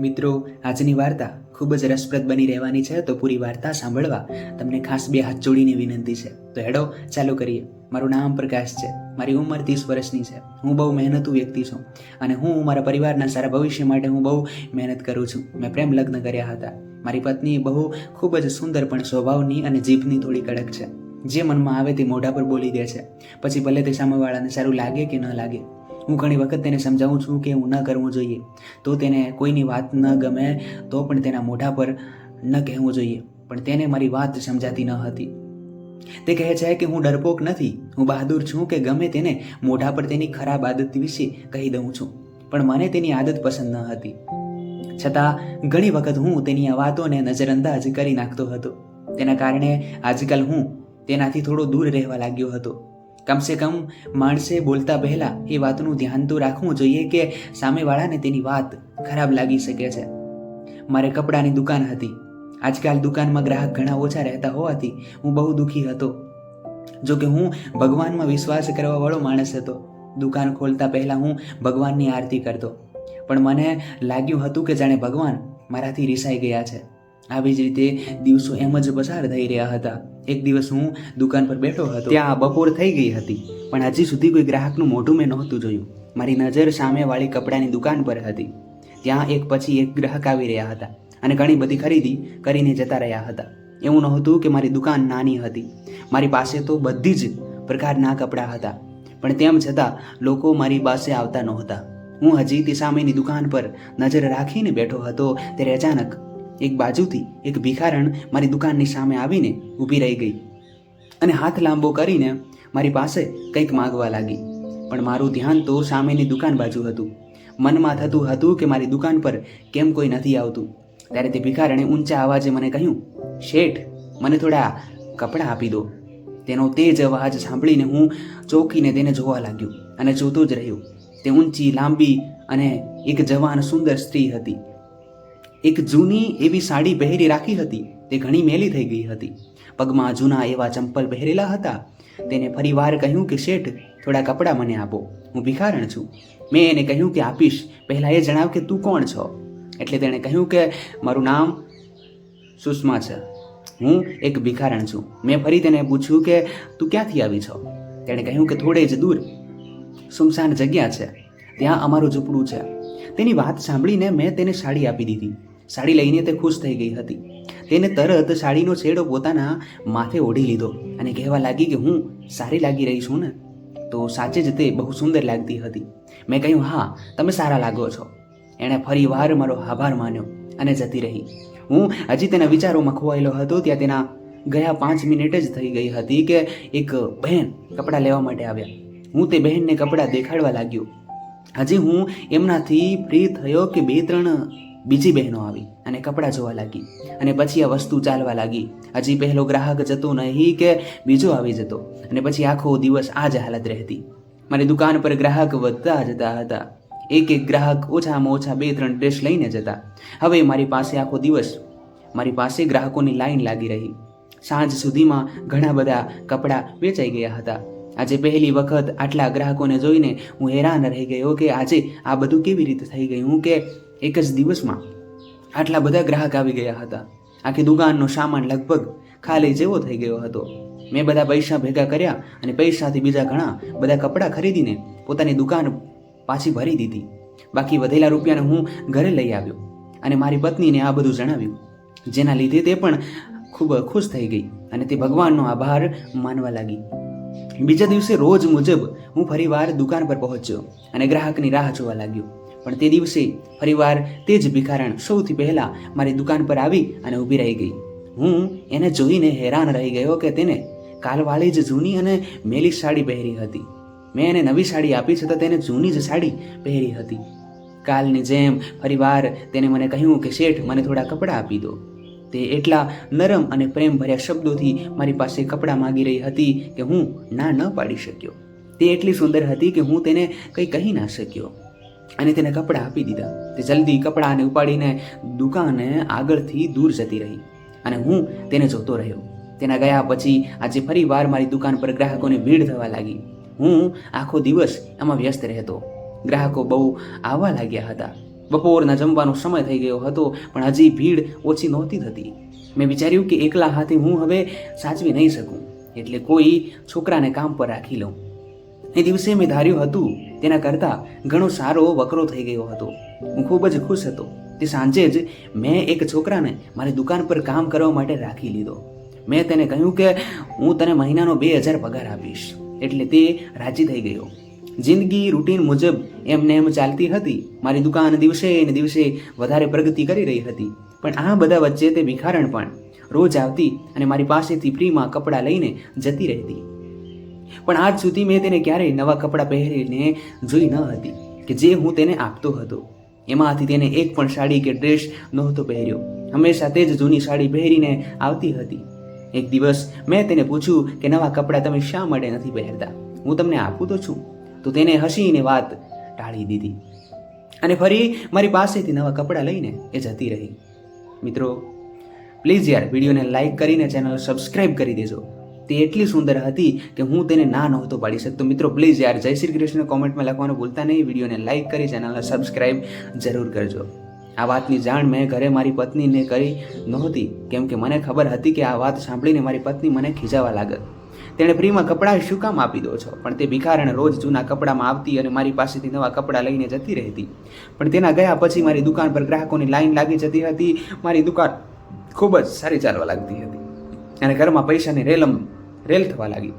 મિત્રો, આજની વાર્તા ખૂબ જ રસપ્રદ બની રહેવાની છે, તો પૂરી વાર્તા સાંભળવા તમને ખાસ બે હાથ જોડીને વિનંતી છે. તો હેડો, ચાલુ કરીએ. મારું નામ પ્રકાશ છે. મારી ઉંમર ત્રીસ વર્ષની છે. હું બહુ મહેનતુ વ્યક્તિ છું અને હું મારા પરિવારના સારા ભવિષ્ય માટે હું બહુ મહેનત કરું છું. મેં પ્રેમ લગ્ન કર્યા હતા. મારી પત્ની બહુ ખૂબ જ સુંદર પણ સ્વભાવની અને જીભની થોડી કડક છે. જે મનમાં આવે તે મોઢા પર બોલી દે છે. પછી ભલે તે સામેવાળાને સારું લાગે કે ન લાગે હું ઘણી વખત તેને સમજાવું છું કે એવું ન કરવું જોઈએ. તો તેને કોઈની વાત ન ગમે, તો પણ તેના મોઢા પર ન કહેવું જોઈએ. પણ તેને મારી વાત સમજાતી ન હતી. તે કહે છે કે હું ડરપોક નથી. હું બહાદુર છું કે ગમે તેને મોઢા પર તેની ખરાબ આદત વિશે કહી દઉં છું. પણ મને તેની આદત પસંદ ન હતી. છતાં, ઘણી વખત હું તેની આ વાતોને નજરઅંદાજ કરી નાખતો હતો. તેના કારણે આજકાલ હું તેનાથી થોડો દૂર રહેવા લાગ્યો હતો. કમસે કમ માણસે બોલતા પહેલાં એ વાતનું ધ્યાન તો રાખવું જોઈએ કે સામેવાળાને તેની વાત ખરાબ લાગી શકે છે. મારે કપડાની દુકાન હતી. આજકાલ દુકાનમાં ગ્રાહક ઘણા ઓછા રહેતા હોવાથી હું બહુ દુઃખી હતો. જો કે હું ભગવાનમાં વિશ્વાસ કરવાવાળો માણસ હતો. દુકાન ખોલતા પહેલાં હું ભગવાનની આરતી કરતો. પણ મને લાગ્યું હતું કે જાણે ભગવાન મારાથી રિસાઈ ગયા છે. આવી જ રીતે દિવસો એમ જ પસાર થઈ રહ્યા હતા. એક દિવસ હું દુકાન પર બેઠો હતો. ત્યાં બપોર થઈ ગઈ હતી. પણ હજી સુધી કોઈ ગ્રાહકનું મોઢું મેં નહોતું જોયું. મારી નજર સામેવાળી કપડાની દુકાન પર હતી. ત્યાં એક પછી એક ગ્રાહક આવી રહ્યા હતા અને ઘણી બધી ખરીદી કરીને જતા રહ્યા હતા. એવું નહોતું કે મારી દુકાન નાની હતી. મારી પાસે તો બધી જ પ્રકારના કપડાં હતા. પણ તેમ છતાં લોકો મારી પાસે આવતા નહોતા. હું હજી તે સામેની દુકાન પર નજર રાખીને બેઠો હતો ત્યારે અચાનક એક બાજુથી એક ભિખારણ મારી દુકાનની સામે આવીને ઊભી રહી ગઈ અને હાથ લાંબો કરીને મારી પાસે કંઈક માગવા લાગી. પણ મારું ધ્યાન તો સામેની દુકાન બાજુ હતું. મનમાં થતું હતું કે મારી દુકાન પર કેમ કોઈ નથી આવતું. ત્યારે તે ભિખારણે ઊંચા અવાજે મને કહ્યું, શેઠ, મને થોડા કપડાં આપી દો. તેનો તેજ અવાજ સાંભળીને હું ચોંકીને તેને જોવા લાગ્યો અને જોતો જ રહ્યો. તે ઊંચી, લાંબી અને એક જવાન સુંદર સ્ત્રી હતી. એક જૂની એવી સાડી પહેરી રાખી હતી. તે ઘણી મેલી થઈ ગઈ હતી. પગમાં જૂના એવા ચંપલ પહેરેલા હતા. તેને ફરીવાર કહ્યું કે, શેઠ, થોડા કપડાં મને આપો. હું ભિખારણ છું. મેં એને કહ્યું કે, આપીશ. પહેલાં એ જણાવ કે, તું કોણ છો? એટલે તેણે કહ્યું કે, મારું નામ સુષ્મા છે. હું એક ભિખારણ છું. મેં ફરી તેને પૂછ્યું કે, તું ક્યાંથી આવી છો? તેણે કહ્યું કે, થોડે જ દૂર. સુમસાન જગ્યા છે. ત્યાં અમારું ઝૂંપડું છે. તેની વાત સાંભળીને મેં તેને સાડી આપી દીધી. સાડી લઈને તે ખુશ થઈ ગઈ હતી. તેને તરત સાડીનો છેડો પોતાના માથે ઓઢી લીધો અને કહેવા લાગી કે હું સારી લાગી રહી છું ને? તો સાચે જ તે બહુ સુંદર લાગતી હતી. મેં કહ્યું, હા, તમે સારા લાગો છો. એણે ફરી વાર મારો આભાર માન્યો અને જતી રહી. હું હજી તેના વિચારોમાં ખોવાયેલો હતો ત્યાં તેના ગયા પાંચ મિનિટ જ થઈ ગઈ હતી કે એક બહેન કપડાં લેવા માટે આવ્યા. હું તે બહેનને કપડાં દેખાડવા લાગ્યો. હજી હું એમનાથી ફ્રી થયો કે બે ત્રણ બીજી બહેનો આવી અને કપડાં જોવા લાગી અને પછી આ વસ્તુ ચાલવા લાગી. હજી પહેલો ગ્રાહક જતો નહીં કે બીજો આવી જતો અને પછી આખો દિવસ આ જ હાલત રહેતી. મારી દુકાન પર ગ્રાહક વધતા જતા હતા. એક એક ગ્રાહક ઓછામાં ઓછા બે ત્રણ ડ્રેસ લઈને જતા. હવે મારી પાસે આખો દિવસ, મારી પાસે ગ્રાહકોની લાઈન લાગી રહી. સાંજ સુધીમાં ઘણા બધા કપડાં વેચાઈ ગયા હતા. આજે પહેલી વખત આટલા ગ્રાહકોને જોઈને હું હેરાન રહી ગયો કે આજે આ બધું કેવી રીતે થઈ ગયું કે એક જ દિવસમાં આટલા બધા ગ્રાહક આવી ગયા હતા. આખી દુકાનનો સામાન લગભગ ખાલી જેવો થઈ ગયો હતો. મેં બધા પૈસા ભેગા કર્યા અને પૈસાથી બીજા ઘણા બધા કપડાં ખરીદીને પોતાની દુકાન પાછી ભરી દીધી. બાકી વધેલા રૂપિયાને હું ઘરે લઈ આવ્યો અને મારી પત્નીને આ બધું જણાવ્યું, જેના લીધે તે પણ ખૂબ ખુશ થઈ ગઈ અને તે ભગવાનનો આભાર માનવા લાગી. બીજા દિવસે રોજ મુજબ હું ફરીવાર દુકાન પર પહોંચ્યો અને ગ્રાહકની રાહ જોવા લાગ્યો. પણ તે દિવસે ફરીવાર તે જ ભિખારણ સૌથી પહેલાં મારી દુકાન પર આવી અને ઊભી રહી ગઈ. હું એને જોઈને હેરાન રહી ગયો કે તેને કાલવાળી જ જૂની અને મેલી સાડી પહેરી હતી. મેં એને નવી સાડી આપી છતાં તેને જૂની જ સાડી પહેરી હતી. કાલની જેમ ફરીવાર તેને મને કહ્યું કે શેઠ, મને થોડા કપડાં આપી દો. તે એટલા નરમ અને પ્રેમભર્યા શબ્દોથી મારી પાસે કપડાં માગી રહી હતી કે હું ના ન પાડી શક્યો. તે એટલી સુંદર હતી કે હું તેને કંઈ કહી ના શક્યો. અને તેને કપડાં આપી દીધા. તે જલ્દી કપડાને ઉપાડીને દુકાને આગળથી દૂર જતી રહી અને હું તેને જોતો રહ્યો. તેના ગયા પછી આજે ફરી વાર મારી દુકાન પર ગ્રાહકોની ભીડ થવા લાગી. હું આખો દિવસ એમાં વ્યસ્ત રહેતો. ગ્રાહકો બહુ આવવા લાગ્યા હતા. બપોરના જમવાનો સમય થઈ ગયો હતો, પણ હજી ભીડ ઓછી નહોતી થતી. મેં વિચાર્યું કે એકલા હાથે હું હવે સાચવી નહીં શકું. એટલે કોઈ છોકરાને કામ પર રાખી લઉં. એ દિવસે મેં ધાર્યું હતું, તેના કરતાં ઘણો સારો વકરો થઈ ગયો હતો. હું ખૂબ જ ખુશ હતો. તે સાંજે જ મેં એક છોકરાને મારી દુકાન પર કામ કરવા માટે રાખી લીધો. મેં તેને કહ્યું કે, હું તને મહિનાનો બે હજાર પગાર આપીશ. એટલે તે રાજી થઈ ગયો. જિંદગી રૂટીન મુજબ એમને એમ ચાલતી હતી. મારી દુકાન દિવસે ને દિવસે વધારે પ્રગતિ કરી રહી હતી. પણ આ બધા વચ્ચે તે ભિખારણ પણ. રોજ આવતી અને મારી પાસેથી ફ્રીમાં કપડાં લઈને જતી રહેતી. પણ આજ સુધી મેં તેને ક્યારેય નવા કપડાં પહેરીને જોઈ ન હતી કે જે હું તેને આપતો હતો. એમાંથી તેને એક પણ સાડી કે ડ્રેસ નહોતો પહેર્યો. હંમેશા તે જ જૂની સાડી પહેરીને આવતી હતી. એક દિવસ મેં તેને પૂછ્યું કે નવા કપડાં તમે શા માટે નથી પહેરતા? હું તમને આપું તો છું. તો તેને હસીને વાત ટાળી દીધી. અને ફરી મારી પાસેથી નવા કપડાં લઈને એ જતી રહી. મિત્રો પ્લીઝ યાર, વિડીયોને લાઈક કરીને ચેનલ સબસ્ક્રાઈબ કરી દેજો. તે એટલી સુંદર હતી કે હું તેને ના નહોતો પાડી શકતો. મિત્રો પ્લીઝ યાર, જય શ્રી કૃષ્ણ કોમેન્ટમાં લખવાનું ભૂલતા નહીં. વિડીયોને લાઈક કરી ચેનલને સબસ્ક્રાઈબ જરૂર કરજો. આ વાતની જાણ મેં ઘરે મારી પત્નીને કરી નહોતી, કેમ કે મને ખબર હતી કે આ વાત સાંભળીને મારી પત્ની મને ખીજાવા લાગત તેણે ફ્રીમાં કપડાં શું કામ આપી દો છો? પણ તે ભિખારણ રોજ જૂના કપડામાં આવતી અને મારી પાસેથી નવા કપડાં લઈને જતી રહેતી. પણ તેના ગયા પછી મારી દુકાન પર ગ્રાહકોની લાઈન લાગી જતી હતી. મારી દુકાન ખૂબ જ સારી ચાલવા લાગતી હતી. અને ઘરમાં પૈસાની રેલમ રેલ થવા લાગી.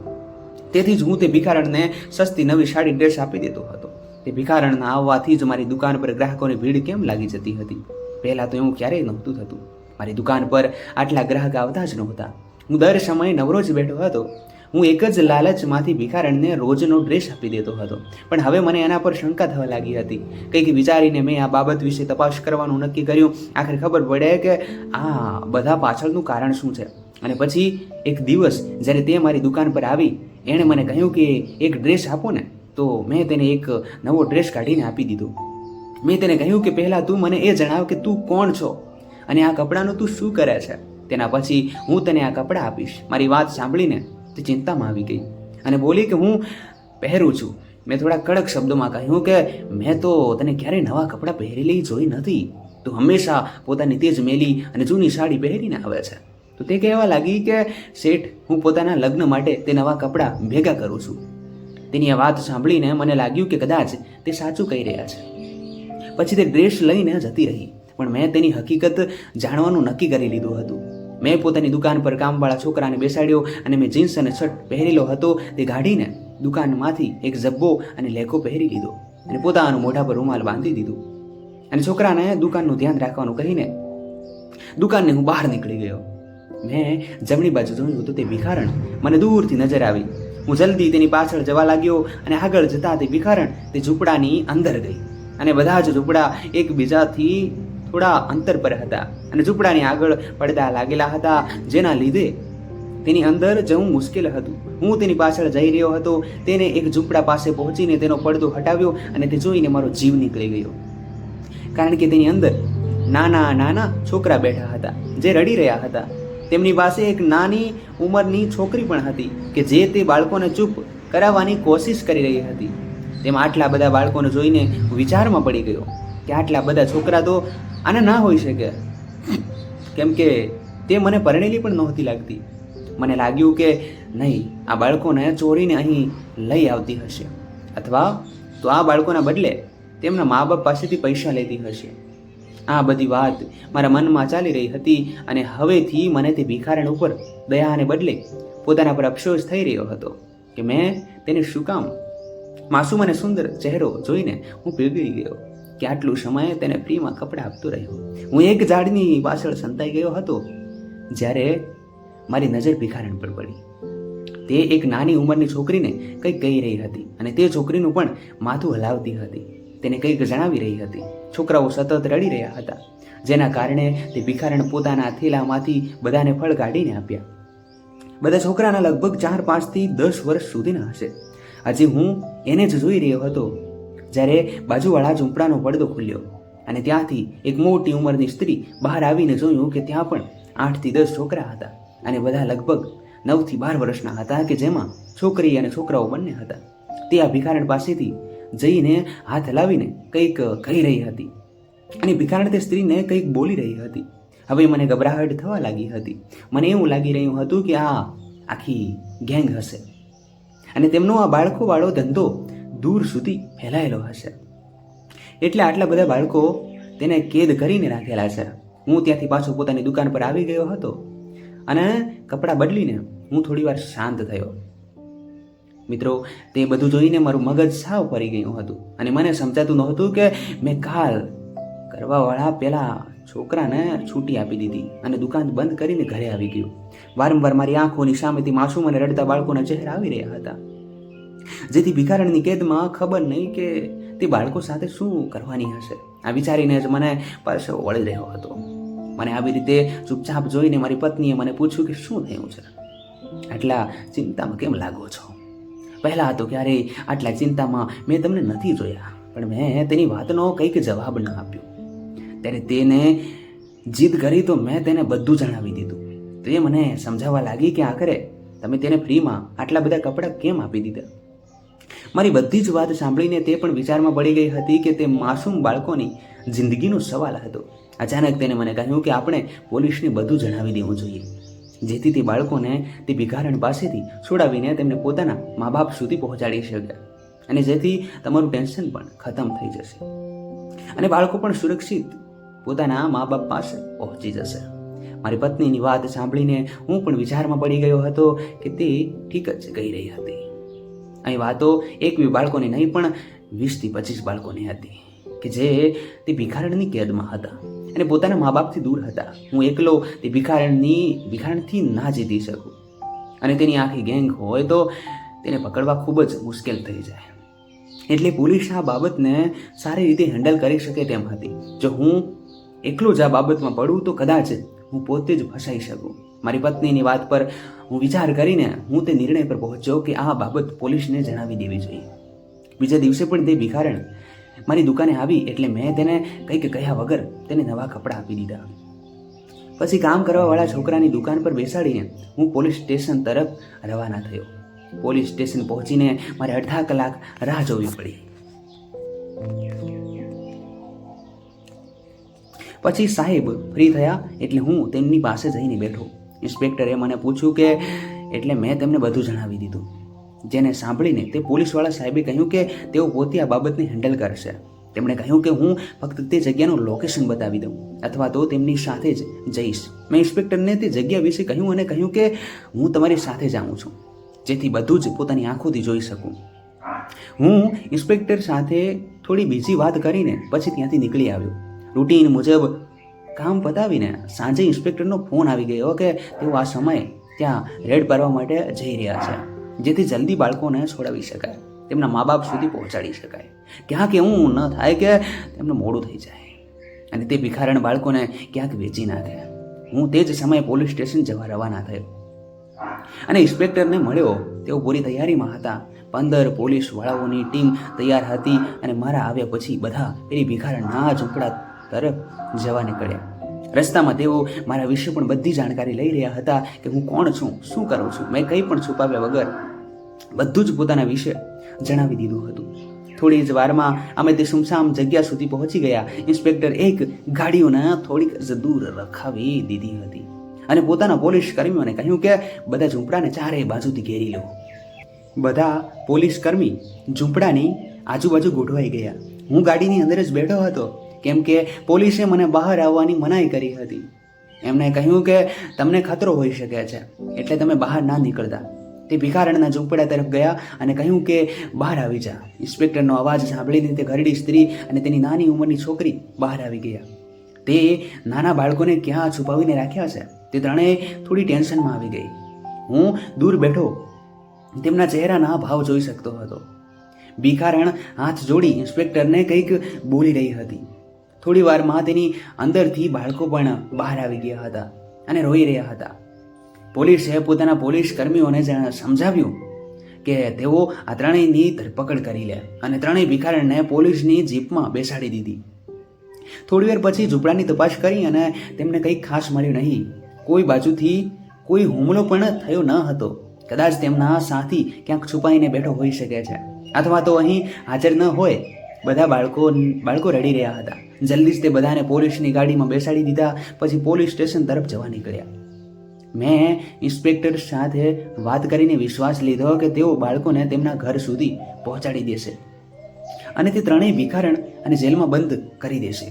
તેથી જ હું તે ભિખારણને સસ્તી નવી સાડી ડ્રેસ આપી દેતો હતો. તે ભિખારણના આવવાથી જ મારી દુકાન પર ગ્રાહકોની ભીડ કેમ લાગી જતી હતી? પહેલાં તો એવું ક્યારેય નહોતું થતું. મારી દુકાન પર આટલા ગ્રાહક આવતા જ નહોતા. હું દર સમયે નવરો જ બેઠો હતો. હું એક જ લાલચમાંથી ભિખારણને રોજનો ડ્રેસ આપી દેતો હતો. પણ હવે મને એના પર શંકા થવા લાગી હતી. કંઈક વિચારીને મેં આ બાબત વિશે તપાસ કરવાનું નક્કી કર્યું. આખરે ખબર પડે કે આ બધા પાછળનું કારણ શું છે? અને પછી એક દિવસ જ્યારે તે મારી દુકાન પર આવી, એણે મને કહ્યું કે એક ડ્રેસ આપો ને, તો મેં તેને એક નવો ડ્રેસ કાઢીને આપી દીધો. મેં તેને કહ્યું કે પહેલાં તું મને એ જણાવ કે તું કોણ છો અને આ કપડાનું તું શું કરે છે? તેના પછી હું તને આ કપડાં આપીશ. મારી વાત સાંભળીને તે ચિંતામાં આવી ગઈ અને બોલી કે હું પહેરું છું. મેં થોડા કડક શબ્દોમાં કહ્યું કે મેં તો તને ક્યારેય નવા કપડાં પહેરેલી જોઈ નથી. તું હંમેશા પોતાની તેજ મેલી અને જૂની સાડી પહેરીને આવે છે. તો તે કહેવા લાગી કે, શેઠ, હું પોતાના લગ્ન માટે તે નવા કપડાં ભેગા કરું છું. તેની આ વાત સાંભળીને મને લાગ્યું કે કદાચ તે સાચું કહી રહ્યા છે. પછી તે ડ્રેસ લઈને જતી રહી, પણ મેં તેની હકીકત જાણવાનું નક્કી કરી લીધું હતું. મેં પોતાની દુકાન પર કામવાળા છોકરાને બેસાડ્યો અને મેં જીન્સ અને શર્ટ પહેરેલો હતો. તે કાઢીને દુકાનમાંથી એક જબ્બો અને લેખો પહેરી લીધો અને પોતાનું મોઢા પર રૂમાલ બાંધી દીધું. અને છોકરાને દુકાનનું ધ્યાન રાખવાનું કહીને દુકાનને હું બહાર નીકળી ગયો. મેં જમણી બાજુ જોયું તો તે ભિખારણ. મને દૂરથી નજર આવી. હું જલ્દી તેની પાછળ જવા લાગ્યો અને આગળ જતા તે ભિખારણ તે ઝૂંપડાની અંદર ગઈ. અને બધા જ ઝૂંપડા એકબીજાથી થોડા અંતર પર હતા અને ઝૂંપડાની આગળ પડદા લાગેલા હતા, જેના લીધે તેની અંદર જવું મુશ્કેલ હતું. હું તેની પાછળ જઈ રહ્યો હતો, તેને એક ઝૂંપડા પાસે પહોંચીને તેનો પડદો હટાવ્યો અને તે જોઈને મારો જીવ નીકળી ગયો. કારણ કે તેની અંદર નાના નાના છોકરા બેઠા હતા, જે રડી રહ્યા હતા. તેમની પાસે એક નાની ઉંમરની છોકરી પણ હતી કે જે તે બાળકોને ચૂપ કરાવવાની કોશિશ કરી રહી હતી. તેમાં આટલા બધા બાળકોને જોઈને વિચારમાં પડી ગયો કે આટલા બધા છોકરા તો આના ના હોઈ શકે. કેમ કે તે મને પરણેલી પણ નહોતી લાગતી. મને લાગ્યું કે નહીં, આ બાળકોને ચોરીને અહીં લઈ આવતી હશે. અથવા તો આ બાળકોના બદલે તેમના મા બાપ પાસેથી પૈસા લેતી હશે. આ બધી વાત મારા મનમાં ચાલી રહી હતી અને હવેથી મને તે ભિખારણ ઉપર દયાને બદલે પોતાના પર અફસોસ થઈ રહ્યો હતો કે મેં તેને શું કામ? માસુમ અને સુંદર ચહેરો જોઈને હું પીગળી ગયો. કે આટલું સમય તેને ફ્રીમાં કપડાં આપતો રહ્યો. હું એક ઝાડની પાછળ સંતાઈ ગયો હતો જ્યારે મારી નજર ભિખારણ પર પડી. તે એક નાની ઉંમરની છોકરીને કંઈક કહી રહી હતી અને તે છોકરીનું પણ માથું હલાવતી હતી. તેને કંઈક જણાવી રહી હતી. છોકરાઓ સતત રડી રહ્યા હતા. જેના કારણે તે ભિખારણ પોતાના થેલામાંથી બધાને ફળ કાઢીને આપ્યા. બધા છોકરાના લગભગ ચાર પાંચથી દસ વર્ષ સુધીના હશે. હજી હું એને જ જોઈ રહ્યો હતો, જ્યારે બાજુવાળા ઝૂંપડાનો પડદો ખુલ્યો અને ત્યાંથી એક મોટી ઉંમરની સ્ત્રી બહાર આવીને જોયું કે ત્યાં પણ આઠથી દસ છોકરા હતા અને બધા લગભગ નવથી બાર વર્ષના હતા કે જેમાં છોકરી અને છોકરાઓ બંને હતા. તે આ ભિખારણ પાસેથી જઈને હાથ હલાવીને કંઈક કહી રહી હતી. અને ભિખારણ તે સ્ત્રીને કંઈક બોલી રહી હતી. હવે મને ગભરાહટ થવા લાગી હતી. મને એવું લાગી રહ્યું હતું કે આ આખી ગેંગ હશે. અને તેમનો આ બાળકોવાળો ધંધો દૂર સુધી ફેલાયેલો હશે. એટલે આટલા બધા બાળકો તેને કેદ કરીને રાખેલા છે. હું ત્યાંથી પાછો પોતાની દુકાન પર આવી ગયો હતો. અને કપડાં બદલીને હું થોડી વાર શાંત થયો. મિત્રો, તે બધું જોઈને મારું મગજ સાવ ફરી ગયું હતું અને મને સમજાતું નહોતું કે મેં કાલ કરવાવાળા પેલા છોકરાને છૂટી આપી દીધી અને દુકાન બંધ કરીને ઘરે આવી ગયું. વારંવાર મારી આંખોની સામેથી માસૂમ અને રડતા બાળકોના ચહેરા આવી રહ્યા હતા. જેથી ભિખારણની કેદમાં ખબર નહીં કે તે બાળકો સાથે શું કરવાની હશે. આ વિચારીને જ મને પરસેવો વળી રહ્યો હતો. મને આવી રીતે ચૂપચાપ જોઈને મારી પત્નીએ મને પૂછ્યું કે શું થયું છે? આટલા ચિંતામાં કેમ લાગો છો? પહેલાં તો ક્યારેય આટલા ચિંતામાં મેં તમને નથી જોયા, પણ મેં તેની વાતનો કંઈક જવાબ ન આપ્યો. ત્યારે તેને જીદ કરી તો મેં તેને બધું જણાવી દીધું. તે મને સમજાવવા લાગી કે આખરે તમે તેને ફ્રીમાં આટલા બધા કપડાં કેમ આપી દીધા? મારી બધી જ વાત સાંભળીને તે પણ વિચારમાં પડી ગઈ હતી કે તે માસૂમ બાળકોની જિંદગીનો સવાલ હતો. અચાનક તેને મને કહ્યું કે આપણે પોલીસને બધું જણાવી દેવું જોઈએ. જેથી તે બાળકોને તે ભિખારણ પાસેથી છોડાવીને તેમને પોતાના મા બાપ સુધી પહોંચાડી શકે અને જેથી તમારું ટેન્શન પણ ખતમ થઈ જશે અને બાળકો પણ સુરક્ષિત પોતાના મા બાપ પાસે પહોંચી જશે. મારી પત્નીની વાત સાંભળીને હું પણ વિચારમાં પડી ગયો હતો કે તે ઠીક જ કહી રહી હતી. અહીં વાતો એક બી બાળકોની નહીં પણ વીસથી પચીસ બાળકોની હતી કે જે તે ભિખારણની કેદમાં હતા. અને પોતાના મા બાપથી દૂર હતા. હું એકલો તે ભિખારણની, ભિખારણથી ના જીતી શકું. અને તેની આખી ગેંગ હોય તો તેને પકડવા ખૂબ જ મુશ્કેલ થઈ જાય. એટલે પોલીસ આ બાબતને સારી રીતે હેન્ડલ કરી શકે તેમ હતી. જો હું એકલો જ આ બાબતમાં પડું તો કદાચ હું પોતે જ ફસાઈ શકું. મારી પત્નીની વાત પર હું વિચાર કરીને હું તે નિર્ણય પર પહોંચ્યો કે આ બાબત પોલીસને જણાવી દેવી જોઈએ. બીજા દિવસે પણ તે ભિખારણ મારી દુકાને આવી એટલે મેં તેને કંઈક કહ્યા વગર તેને નવા કપડાં આપી દીધા. પછી કામ કરવાવાળા છોકરાની દુકાન પર બેસાડીને હું પોલીસ સ્ટેશન તરફ રવાના થયો. પોલીસ સ્ટેશન પહોંચીને મારે અડધા કલાક રાહ જોવી પડી. પછી સાહેબ ફ્રી થયા એટલે હું તેમની પાસે જઈને બેઠો. ઇન્સ્પેક્ટરે મને પૂછ્યું કે એટલે મેં તેમને બધું જણાવી દીધું. જેને સાંભળીને તે પોલીસવાળા સાહેબે કહ્યું કે તેઓ પોતે આ બાબતને હેન્ડલ કરશે. તેમણે કહ્યું કે હું ફક્ત તે જગ્યાનું લોકેશન બતાવી દઉં અથવા તો તેમની સાથે જ જઈશ. મેં ઇન્સ્પેક્ટરને તે જગ્યા વિશે કહ્યું અને કહ્યું કે હું તમારી સાથે જાઉં છું, જેથી બધું જ પોતાની આંખોથી જોઈ શકું. હું ઇન્સ્પેક્ટર સાથે થોડી બીજી વાત કરીને પછી ત્યાંથી નીકળી આવ્યો. રૂટીન મુજબ કામ પતાવીને સાંજે ઇન્સ્પેક્ટરનો ફોન આવી ગયો કે તેઓ આ સમયે ત્યાં રેડ પાડવા માટે જઈ રહ્યા છે. જેથી જલ્દી બાળકોને છોડાવી શકાય, તેમના મા બાપ સુધી પહોંચાડી શકાય. ક્યાંક એવું ન થાય કે તેમને મોડું થઈ જાય. અને તે ભિખારણ બાળકોને ક્યાંક વેચી નાખે હું તે જ સમયે પોલીસ સ્ટેશન જવા રવાના થયો. અને ઇન્સ્પેક્ટરને મળ્યો. તેઓ પૂરી તૈયારીમાં હતા. પંદર પોલીસ વાળાઓની ટીમ તૈયાર હતી અને મારા આવ્યા પછી બધા પેલી ભિખારણના ઝૂંપડા તરફ જવા નીકળ્યા. રસ્તામાં તેઓ મારા વિશે પણ બધી જાણકારી લઈ રહ્યા હતા કે હું કોણ છું, શું કરું છું, મેં કંઈ પણ છુપાવ્યા વગર બધું જ પોતાના વિશે જણાવી દીધું હતું. થોડી જ વારમાં અમે તે સુમસામ જગ્યા સુધી પહોંચી ગયા. ઇન્સ્પેક્ટર એક ગાડીઓના થોડીક જ દૂર રખાવી દીધી હતી અને પોતાના પોલીસ કર્મીઓને કહ્યું કે બધા ઝૂંપડાને ચારે બાજુથી ઘેરી લો. બધા પોલીસ કર્મી ઝૂંપડાની આજુબાજુ ગોઠવાઈ ગયા. હું ગાડીની અંદર જ બેઠો હતો. કેમ કે પોલીસે મને બહાર આવવાની મનાઈ કરી હતી. એમણે કહ્યું કે તમને ખતરો હોઈ શકે છે, એટલે તમે બહાર ના નીકળતા. તે ભિખારણના ઝૂંપડા તરફ ગયા અને કહ્યું કે બહાર આવી જા. ઇન્સ્પેક્ટરનો અવાજ સાંભળીને તે ઘરડી સ્ત્રી અને તેની નાની ઉંમરની છોકરી બહાર આવી ગયા. તે નાના બાળકોને ક્યાં છુપાવીને રાખ્યા છે? તે ત્રણેય થોડી ટેન્શનમાં આવી ગઈ. હું દૂર બેઠો. તેમના ચહેરાના ભાવ જોઈ શકતો હતો. ભિખારણ હાથ જોડી ઇન્સ્પેક્ટરને કંઈક બોલી રહી હતી. થોડી વારમાં તેની અંદરથી બાળકો પણ બહાર આવી ગયા હતા અને રોઈ રહ્યા હતા. પોલીસે પોતાના પોલીસ કર્મીઓને સમજાવ્યું કે તેઓ આ ત્રણેયની ધરપકડ કરી લે અને ત્રણેય ભિખારણને પોલીસની જીપમાં બેસાડી દીધી. થોડી વાર પછી ઝૂંપડાની તપાસ કરી અને તેમને કંઈ ખાસ મળ્યું નહીં. કોઈ બાજુથી કોઈ હુમલો પણ થયો ન હતો. કદાચ તેમના સાથી ક્યાંક છુપાઈને બેઠો હોઈ શકે છે. અથવા તો અહીં હાજર ન હોય. બધા બાળકો બાળકો રડી રહ્યા હતા. જલ્દી જ તે બધાને પોલીસની ગાડીમાં બેસાડી દીધા, પછી પોલીસ સ્ટેશન તરફ જવા નીકળ્યા. મેં ઇન્સ્પેક્ટર સાથે વાત કરીને વિશ્વાસ લીધો કે તેઓ બાળકોને તેમના ઘર સુધી પહોંચાડી દેશે. અને તે ત્રણેય ભિખારણ અને જેલમાં બંધ કરી દેશે.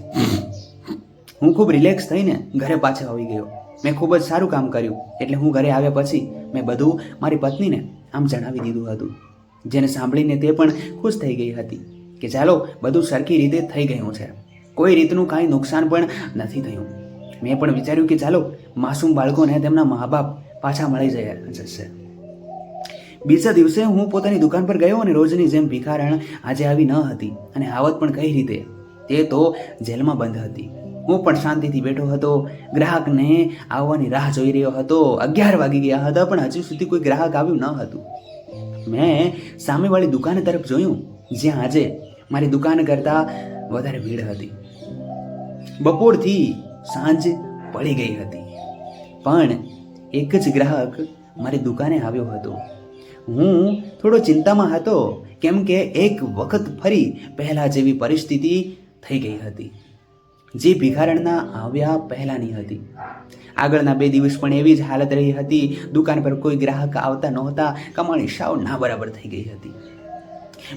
હું ખૂબ રિલેક્સ થઈને ઘરે પાછો આવી ગયો. મેં ખૂબ જ સારું કામ કર્યું. એટલે હું ઘરે આવ્યા પછી મેં બધું મારી પત્નીને આમ જણાવી દીધું હતું. જેને સાંભળીને તે પણ ખુશ થઈ ગઈ હતી. કે ચાલો, બધું સરખી રીતે થઈ ગયું છે. કોઈ રીતનું કાંઈ નુકસાન પણ નથી થયું. મેં પણ વિચાર્યું કે ચાલો, માસૂમ બાળકોને તેમના મા બાપ પાછા મળી જાય, જશે. બીજા દિવસે હું પોતાની દુકાન પર ગયો અને રોજની જેમ ભિખારણ આજે આવી ન હતી અને આવત પણ કઈ રીતે? તે તો જેલમાં બંધ હતી. હું પણ શાંતિથી બેઠો હતો. ગ્રાહકને આવવાની રાહ જોઈ રહ્યો હતો. અગિયાર વાગી ગયા હતા, પણ હજુ સુધી કોઈ ગ્રાહક આવ્યું ન હતું. મેં સામેવાળી દુકાન તરફ જોયું, જ્યાં આજે મારી દુકાન કરતાં વધારે ભીડ હતી. બપોરથી સાંજ પડી ગઈ હતી. પણ એક જ ગ્રાહક મારી દુકાને આવ્યો હતો. હું થોડો ચિંતામાં હતો, કેમ કે એક વખત ફરી પહેલાં જેવી પરિસ્થિતિ થઈ ગઈ હતી. જે ભિખારણના આવ્યા પહેલાંની હતી. આગળના બે દિવસ પણ એવી જ હાલત રહી હતી, દુકાન પર કોઈ ગ્રાહક આવતા નહોતા, કમાણી સાવ ના બરાબર થઈ ગઈ હતી.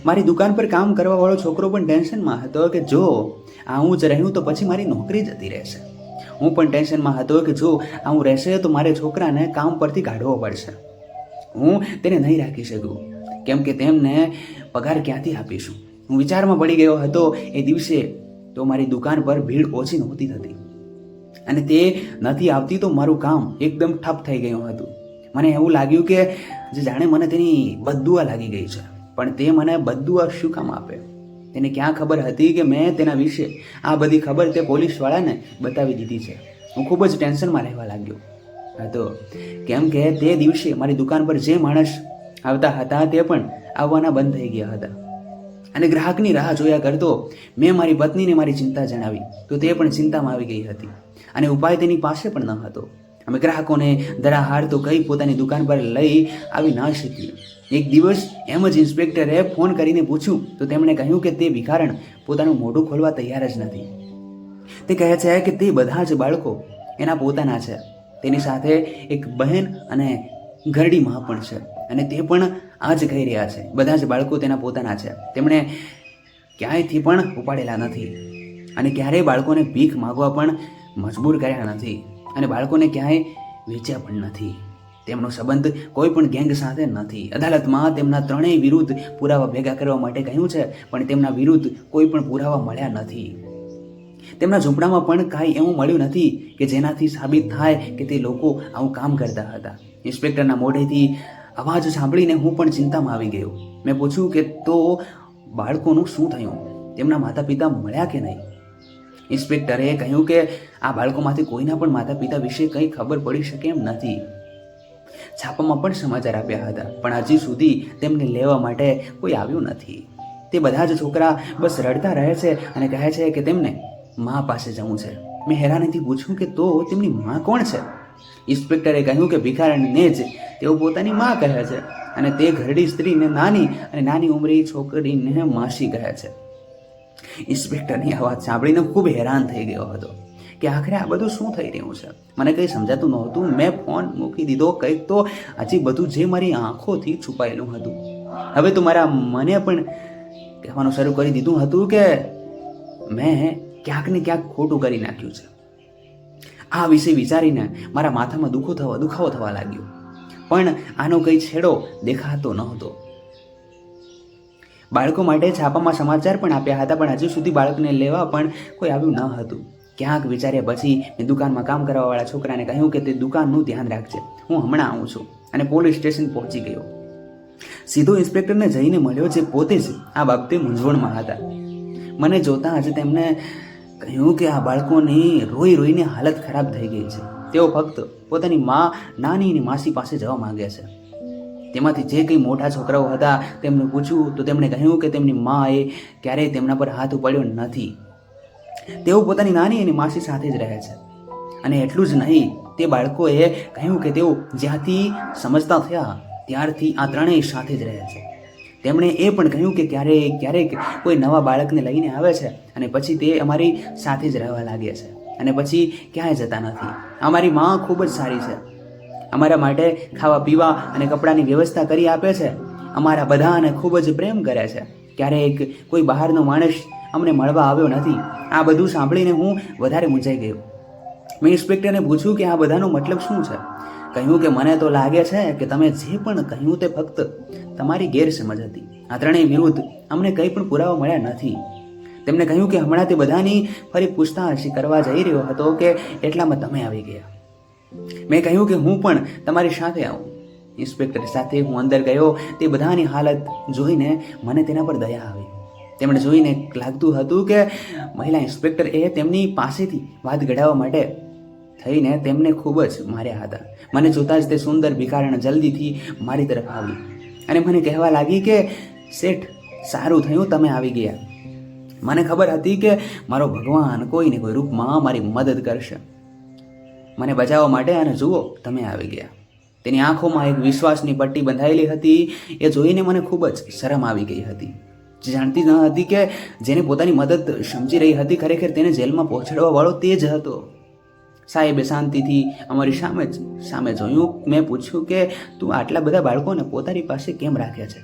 મારી દુકાન પર કામ કરવાવાળો છોકરો પણ ટેન્શનમાં હતો કે જો આ હું જ રહ્યું તો પછી મારી નોકરી જતી રહેશે. હું પણ ટેન્શનમાં હતો કે જો આ હું રહેશે તો મારે છોકરાને કામ પરથી કાઢવો પડશે. હું તેને નહીં રાખી શકું. કેમ કે તેમને પગાર ક્યાંથી આપીશું? હું વિચારમાં પડી ગયો હતો એ દિવસે તો મારી દુકાન પર ભીડ ઓછી નહોતી થતી. અને તે નથી આવતી તો મારું કામ એકદમ ઠપ થઈ ગયું હતું. મને એવું લાગ્યું કે જે જાણે મને તેની બદુઆ લાગી ગઈ છે. પણ તે મને બધું આ શું કામ આપે? તેને ક્યાં ખબર હતી કે મેં તેના વિશે આ બધી ખબર તે પોલીસવાળાને બતાવી દીધી છે. હું ખૂબ જ ટેન્શનમાં રહેવા લાગ્યો. હતો કેમ કે તે દિવસે મારી દુકાન પર જે માણસ આવતા હતા તે પણ આવવાના બંધ થઈ ગયા હતા. અને ગ્રાહકની રાહ જોયા કરતો મેં મારી પત્નીને મારી ચિંતા જણાવી. તો તે પણ ચિંતામાં આવી ગઈ હતી. અને ઉપાય તેની પાસે પણ ન હતો. અમે ગ્રાહકોને દરાહાર તો કઈ પોતાની દુકાન પર લઈ આવી ના શીખ્યું એક દિવસ એમ જ ઇન્સ્પેક્ટરે ફોન કરીને પૂછ્યું, તો તેમણે કહ્યું કે તે ભિખારણ પોતાનું મોઢું ખોલવા તૈયાર જ નથી. તે કહે છે કે તે બધા જ બાળકો એના પોતાના છે. તેની સાથે એક બહેન અને ઘરડી માં પણ છે અને તે પણ આ જ કહી રહ્યા છે. બધા જ બાળકો તેના પોતાના છે. તેમણે ક્યાંયથી પણ ઉપાડેલા નથી અને ક્યારેય બાળકોને ભીખ માગવા પણ મજબૂર કર્યા નથી અને બાળકોને ક્યાંય વેચ્યા પણ નથી. તેમનો સંબંધ કોઈ પણ ગેંગ સાથે નથી. અદાલતમાં તેમના ત્રણેય વિરુદ્ધ પુરાવા ભેગા કરવા માટે કહ્યું છે, પણ તેમના વિરુદ્ધ કોઈ પણ પુરાવા મળ્યા નથી. તેમના ઝૂંપડામાં પણ કાંઈ એવું મળ્યું નથી કે જેનાથી સાબિત થાય કે તે લોકો આવું કામ કરતા હતા. ઇન્સ્પેક્ટરના મોઢેથી અવાજ સાંભળીને હું પણ ચિંતામાં આવી ગયો. મેં પૂછ્યું કે તો બાળકોનું શું થયું? તેમના માતા પિતા મળ્યા કે નહીં? ઇન્સ્પેક્ટરે કહ્યું કે આ બાળકોમાંથી કોઈના પણ માતા પિતા વિશે કંઈ ખબર પડી શકે એમ નથી. છાપામાં પણ સમાચાર આપ્યા હતા, પણ હજી સુધી તેમને લેવા માટે કોઈ આવ્યું નથી. તે બધા જ છોકરા બસ રડતા રહે છે અને કહે છે કે તેમને મા પાસે જવું છે. મેં હેરાનીથી પૂછ્યું કે તો તેમની મા કોણ છે? ઇન્સ્પેક્ટરે કહ્યું કે ભિખારણને જ તેઓ પોતાની મા કહે છે અને તે ઘરડી સ્ત્રીને નાની અને નાની ઉંમરી છોકરીને માસી કહે છે. ઇન્સ્પેક્ટરની આ વાત સાંભળીને ખૂબ હેરાન થઈ ગયો હતો. કે આખરે આ બધું શું થઈ રહ્યું છે? મને કંઈ સમજાતું નહોતું. મેં ફોન મૂકી દીધો. કંઈક તો હજી બધું જે મારી આંખોથી છુપાયેલું હતું. હવે તો મારા મને પણ કહેવાનું શરૂ કરી દીધું હતું કે મેં ક્યાંક ને ક્યાંક ખોટું કરી નાખ્યું છે. આ વિશે વિચારીને મારા માથામાં દુખો થવા, દુખાવો થવા લાગ્યો. પણ આનો કંઈ છેડો દેખાતો નહોતો. બાળકો માટે છાપામાં સમાચાર પણ આપ્યા હતા, પણ હજુ સુધી બાળકને લેવા પણ કોઈ આવ્યું ન હતું. ક્યાંક વિચાર્યા પછી મેં દુકાનમાં કામ કરવાવાળા છોકરાને કહ્યું કે તે દુકાનનું ધ્યાન રાખજે. હું હમણાં આવું છું અને પોલીસ સ્ટેશન પહોંચી ગયો. સીધો ઇન્સ્પેક્ટરને જઈને મળ્યો જે પોતે જ આ બાબતે મૂંઝવણમાં હતા. મને જોતાં જ તેમણે કહ્યું કે આ બાળકોની રોઈ રોઈને હાલત ખરાબ થઈ ગઈ છે. તેઓ ફક્ત પોતાની મા, નાની માસી પાસે જવા માંગે છે. તેમાંથી જે કંઈ મોટા છોકરાઓ હતા તેમને પૂછ્યું તો તેમણે કહ્યું કે તેમની માએ ક્યારેય તેમના પર હાથ ઉપાડ્યો નથી. તેઓ પોતાની નાની અને માસી સાથે જ રહે છે. અને એટલું જ નહીં, તે બાળકોએ કહ્યું કે તેઓ જ્યાંથી સમજતા થયા, ત્યારથી આ ત્રણેય સાથે જ રહે છે. તેમણે એ પણ કહ્યું કે ક્યારેક ક્યારેક કોઈ નવા બાળકને લઈને આવે છે અને પછી તે અમારી સાથે જ રહેવા લાગે છે અને પછી ક્યાંય જતા નથી. અમારી માં ખૂબ જ સારી છે. અમારા માટે ખાવા, પીવા અને કપડાની વ્યવસ્થા કરી આપે છે. અમારા બધાને ખૂબ જ પ્રેમ કરે છે. ક્યારેક કોઈ બહારનો માણસ અમને મળવા આવ્યો નથી. આ બધું સાંભળીને હું વધારે મૂંઝાઈ ગયો. મેં ઇન્સ્પેક્ટરને પૂછ્યું કે આ બધાનો મતલબ શું છે? કહ્યું કે મને તો લાગે છે કે તમે જે પણ કહ્યું તે ફક્ત તમારી ગેરસમજ હતી. આ ત્રણેય વિરુદ્ધ અમને કંઈ પણ પુરાવા મળ્યા નથી. તેમણે કહ્યું કે હમણાં તે બધાની ફરી પૂછતાછ કરવા જઈ રહ્યો હતો કે એટલામાં તમે આવી ગયા. મેં કહ્યું કે હું પણ તમારી સાથે આવું. ઇન્સ્પેક્ટર સાથે હું અંદર ગયો. તે બધાની હાલત જોઈને મને તેના પર દયા આવી. તેમણે જોઈને લાગતું હતું કે મહિલા ઇન્સ્પેક્ટર એ તેમની પાસેથી વાત ઘડાવવા માટે થઈને તેમને ખૂબ જ માર્યા હતા. મને જોતાં જ તે સુંદર ભિખારણ જલ્દીથી મારી તરફ આવી અને મને કહેવા લાગી કે, શેઠ, સારું થયું તમે આવી ગયા. મને ખબર હતી કે મારો ભગવાન કોઈને કોઈ રૂપમાં મારી મદદ કરશે. મને બચાવવા માટે અને જુઓ, તમે આવી ગયા. તેની આંખોમાં એક વિશ્વાસની પટ્ટી બંધાયેલી હતી. એ જોઈને મને ખૂબ જ શરમ આવી ગઈ હતી. જાણતી ન હતી કે જેને પોતાની મદદ સમજી રહી હતી, ખરેખર તેને જેલમાં પહોંચાડવા વાળો તે જ હતો. સાહેબે શાંતિથી અમારી સામે જ, સામે જોયું. મેં પૂછ્યું કે, તું આટલા બધા બાળકોને પોતાની પાસે કેમ રાખે છે?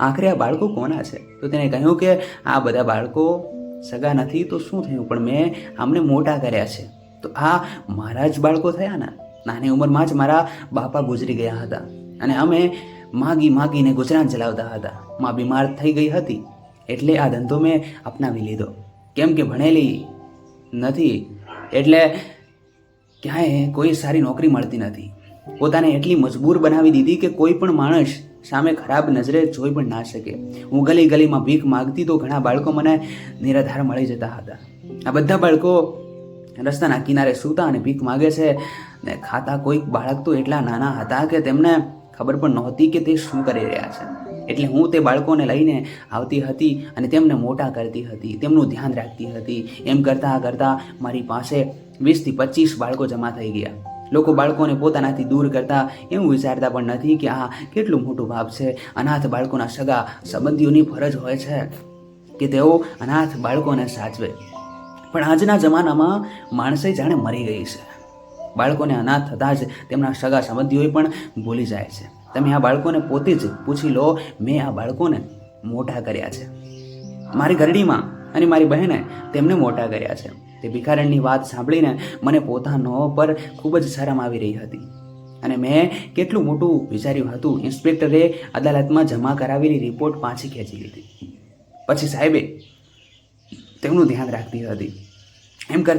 આખરે આ બાળકો કોના છે? તો તેણે કહ્યું કે, આ બધા બાળકો સગા નથી, તો શું થયું? પણ મેં આમને મોટા કર્યા છે. તો આ મારા જ બાળકો થયા ને? નાની ઉંમરમાં જ મારા બાપા ગુજરી ગયા હતા. અને અમે માગી માગીને ગુજરાન ચલાવતા હતા. માં બીમાર થઈ ગઈ હતી, એટલે આ ધંધો મેં અપનાવી લીધો. કેમ કે ભણેલી નથી, એટલે ક્યાંય કોઈ સારી નોકરી મળતી નથી. પોતાને એટલી મજબૂર બનાવી દીધી કે કોઈ પણ માણસ સામે ખરાબ નજરે જોઈ પણ ના શકે. હું ગલી ગલીમાં ભીખ માગતી તો ઘણા બાળકો મને નિરાધાર મળી જતા હતા. આ બધા બાળકો રસ્તાના કિનારે સૂતા અને ભીખ માગે છે ને ખાતા કોઈક બાળક તો એટલા નાના હતા કે તેમને ખબર પણ નહોતી કે તે શું કરી રહ્યા છે. એટલે હું તે બાળકોને લઈને આવતી હતી અને તેમને મોટા કરતી હતી, તેમનું ધ્યાન રાખતી હતી. એમ કરતાં કરતાં મારી પાસે વીસથી પચીસ બાળકો જમા થઈ ગયા. લોકો બાળકોને પોતાનાથી દૂર કરતા એવું વિચારતા પણ નથી કે આ કેટલું મોટું પાપ છે. અનાથ બાળકોના સગા સંબંધીઓની ફરજ હોય છે કે તેઓ અનાથ બાળકોને સાચવે. પણ આજના જમાનામાં માણસે જાણે મરી ગઈ છે. બાળકોને અનાથ થતાં જ તેમના સગા સંબંધીઓ પણ ભૂલી જાય છે. તમે આ બાળકોને પોતે જ પૂછી લો, મેં આ બાળકોને મોટા કર્યા છે. મારી ઘરડીમાં અને મારી બહેને તેમને મોટા કર્યા છે. તે ભિખારણની વાત સાંભળીને મને પોતાનો પર ખૂબ જ શરમ આવી રહી હતી. અને મેં કેટલું મોટું વિચાર્યું હતું, ઇન્સ્પેક્ટરે અદાલતમાં જમા કરાવેલી રિપોર્ટ પાછી ખેંચી લીધી. પછી સાહેબે તેમનું ધ્યાન રાખતી હતી. એમ કર